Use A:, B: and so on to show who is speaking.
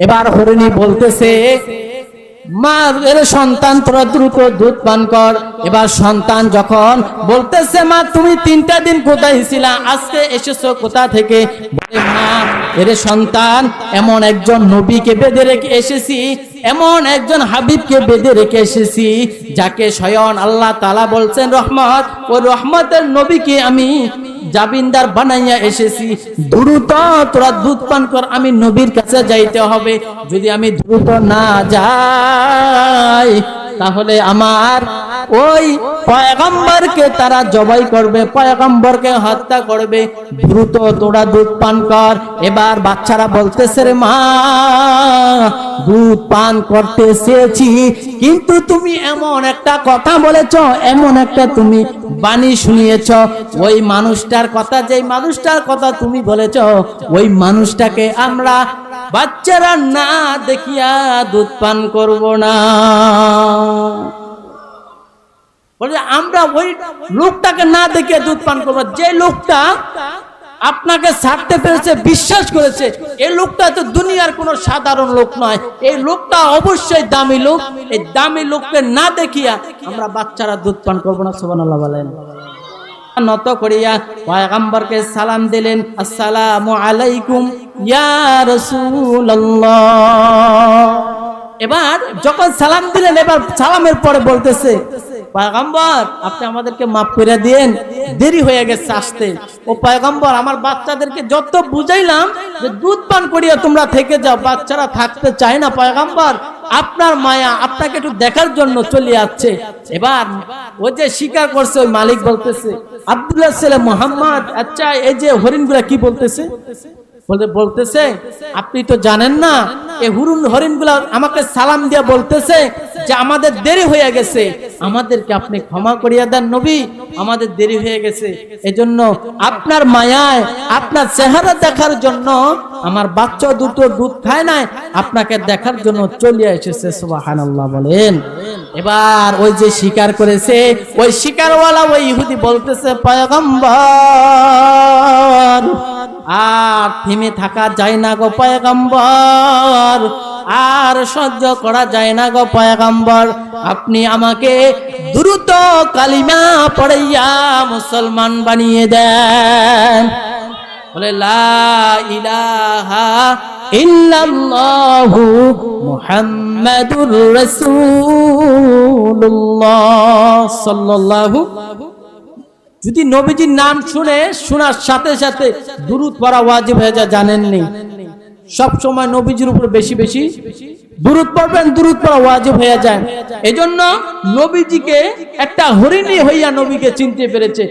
A: এবার হরিণী বলতেছে, মা, এর সন্তান তোরা দ্রুত দুধ পান কর। এবার সন্তান যখন বলতেছে, মা, তুমি তিনটা দিন কোথায় ছিলা? আজকে এসেছ কোথা থেকে? মা, এর সন্তান এমন একজন নবীকে বেঁধে রেখে এসেছি, এমন একজন হাবিবকে বেঁধে রেখে এসেছি, যাকে স্বয়ং আল্লাহ তালা বলছেন রহমত। ও রহমতের নবীকে আমি জাবিনদার বানাইয়া এসেছি। দ্রুত তোরা দুধ পান কর, আমি নবীর কাছে যাইতে হবে। যদি আমি দ্রুত না যাই, তাহলে আমার ওই পয়গম্বরকে তারা জবাই করবে, পয়গম্বরকে হত্যা করবে। দ্রুত তোরা দুধ পান কর। এবার বাচ্চারা বলতেছে রে মা, দুধ পান করতে চেয়েছি কিন্তু তুমি এমন একটা কথা বলেছ, এমন একটা তুমি বাণী শুনিয়েছ। ওই মানুষটার কথা, যেই মানুষটার কথা তুমি বলেছ, ওই মানুষটাকে আমরা বাচ্চারা না দেখিয়া দুধ পান করব না। বলে, আমরা ওই লোকটাকে না দেখে দুধ পান করব। যে লোকটা আপনাকে ছাড়তে পেরেছে, বিশ্বাস করেছে, এই লোকটা তো দুনিয়ার কোনো সাধারণ লোক নয়। এই লোকটা অবশ্যই দামি লোক। এই দামি লোককে না দেখিয়া আমরা বাচ্চারা দুধ পান করব না, সুবহানাল্লাহ বলেন। নত করিয়া পয়গম্বরকে সালাম দিলেন, আসসালামু আলাইকুম ইয়া রাসূলুল্লাহ। এবার যখন সালাম দিলেন, এবার সালামের পরে বলতেছে পয়গম্বর, আপনি আমাদেরকে মাফ করে দিয়েন। দেরি হয়ে গেছে আসতে। ও পয়গম্বর, আমার বাচ্চাদেরকে যত বুঝাইলাম যে দুধ পান করিয়া তোমরা থেকে যাও, বাচ্চারা থাকতে চায় না পয়গম্বর। আপনার মায়া আপনাকে একটু দেখার জন্য চলে যাচ্ছে। এবার ও যে স্বীকার করছে, ওই মালিক বলতেছে, আব্দুল্লাহ ছেলে মোহাম্মদ আচ্ছা এই যে হরিণগুলা কি বলতেছে? বলতে বলতেছে, আপনি তো জানেন না, এই হুরুন হরিণ আমাকে সালাম দিয়ে বলতেছে যে আমাদের দেরি হয়ে গেছে। আমাদেরকে আপনি ক্ষমা করিয়া দেন নবী। আমাদের দেরি হয়ে গেছে। এজন্য আপনার মায়ায়, আপনার চেহারা দেখার জন্য আমার বাচ্চা দুটো দুধ খায় নাই, আপনাকে দেখার জন্য চলে এসেছে, সুবহানাল্লাহ বলেন। এবার ওই যে স্বীকার করেছে, ওই স্বীকারওয়ালা ওই ইহুদি বলতেছে, পয়গম্বর, আর থেমে থাকা যায় না গো পয়গম্বর আর সহ্য করা যায় না গো পয়গম্বর। আপনি আমাকে দ্রুত কালিমা পড়াইয়া মুসলমান বানিয়ে দেন। বলে, লা ইলাহা ইল্লাল্লাহু মুহাম্মাদুর রাসূলুল্লাহ সাল্লাল্লাহু যদি নবীজির নাম শুনে, শোনার সাথে সাথে দুরুদ পড়া ওয়াজিব হয়ে যা জানেননি? সব সময় নবীজির উপর বেশি বেশি দূরত পড়বেন দূরত পড়া ওয়াজিব হয়ে যায়। এজন্য নবীজিকে একটা হরিণী হইয়া নবীকে চিনতে পেরেছে।